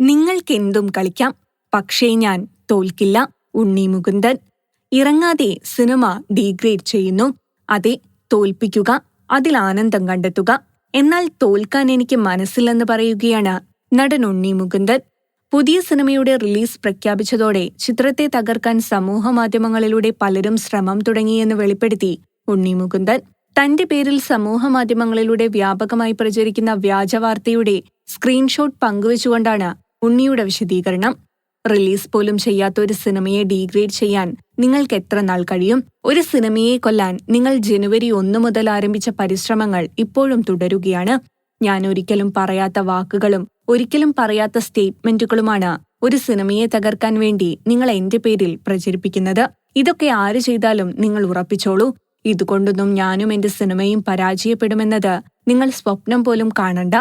നിങ്ങൾക്കെന്തും കളിക്കാം. പക്ഷേ ഞാൻ തോൽക്കില്ല. ഉണ്ണി മുകുന്ദൻ. ഇറങ്ങാതെ സിനിമ ഡീഗ്രേഡ് ചെയ്യുന്നു. അതെ തോൽപ്പിക്കുക അതിൽ ആനന്ദം കണ്ടെത്തുക. എന്നാൽ തോൽക്കാൻ എനിക്ക് മനസ്സില്ലെന്ന് പറയുകയാണ് നടൻ ഉണ്ണി മുകുന്ദൻ. പുതിയ സിനിമയുടെ റിലീസ് പ്രഖ്യാപിച്ചതോടെ ചിത്രത്തെ തകർക്കാൻ സമൂഹമാധ്യമങ്ങളിലൂടെ പലരും ശ്രമം തുടങ്ങിയെന്ന് വെളിപ്പെടുത്തി ഉണ്ണി മുകുന്ദൻ. തന്റെ പേരിൽ സമൂഹമാധ്യമങ്ങളിലൂടെ വ്യാപകമായി പ്രചരിക്കുന്ന വ്യാജവാർത്തയുടെ സ്ക്രീൻഷോട്ട് പങ്കുവച്ചുകൊണ്ടാണ് ഉണ്ണിയുടെ വിശദീകരണം. റിലീസ് പോലും ചെയ്യാത്ത ഒരു സിനിമയെ ഡീഗ്രേഡ് ചെയ്യാൻ നിങ്ങൾക്ക് എത്ര നാൾ കഴിയും? ഒരു സിനിമയെ കൊല്ലാൻ നിങ്ങൾ ജനുവരി ഒന്ന് മുതൽ ആരംഭിച്ച പരിശ്രമങ്ങൾ ഇപ്പോഴും തുടരുകയാണ്. ഞാൻ ഒരിക്കലും പറയാത്ത വാക്കുകളും ഒരിക്കലും പറയാത്ത സ്റ്റേറ്റ്മെന്റുകളുമാണ് ഒരു സിനിമയെ തകർക്കാൻ വേണ്ടി നിങ്ങൾ എന്റെ പേരിൽ പ്രചരിപ്പിക്കുന്നത്. ഇതൊക്കെ ആര് ചെയ്താലും നിങ്ങൾ ഉറപ്പിച്ചോളൂ. ഇതുകൊണ്ടൊന്നും ഞാനും എന്റെ സിനിമയും പരാജയപ്പെടുമെന്നത് നിങ്ങൾ സ്വപ്നം പോലും കാണണ്ട.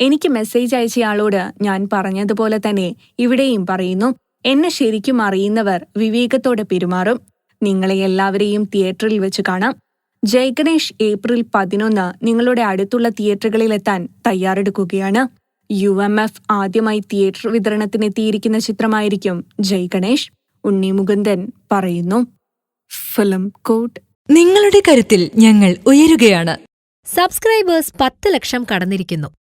എനിക്ക് മെസ്സേജ് അയച്ചയാളോട് ഞാൻ പറഞ്ഞതുപോലെ തന്നെ ഇവിടെയും പറയുന്നു. എന്നെ ശരിക്കും അറിയുന്നവർ വിവേകത്തോടെ പെരുമാറും. നിങ്ങളെ എല്ലാവരെയും തിയേറ്ററിൽ വെച്ച് കാണാം. ജയഗണേഷ് ഏപ്രിൽ പതിനൊന്ന് നിങ്ങളുടെ അടുത്തുള്ള തിയേറ്ററുകളിലെത്താൻ തയ്യാറെടുക്കുകയാണ് യു എം എഫ് ആദ്യമായി തിയേറ്റർ വിതരണത്തിനെത്തിയിരിക്കുന്ന ചിത്രമായിരിക്കും ജയഗണേഷ് ഉണ്ണി മുകുന്ദൻ പറയുന്നു. ഫിലിം കോട്ട് നിങ്ങളുടെ കരുത്തിൽ ഞങ്ങൾ ഉയരുകയാണ്. സബ്സ്ക്രൈബേഴ്സ് പത്ത് ലക്ഷം കടന്നിരിക്കുന്നു.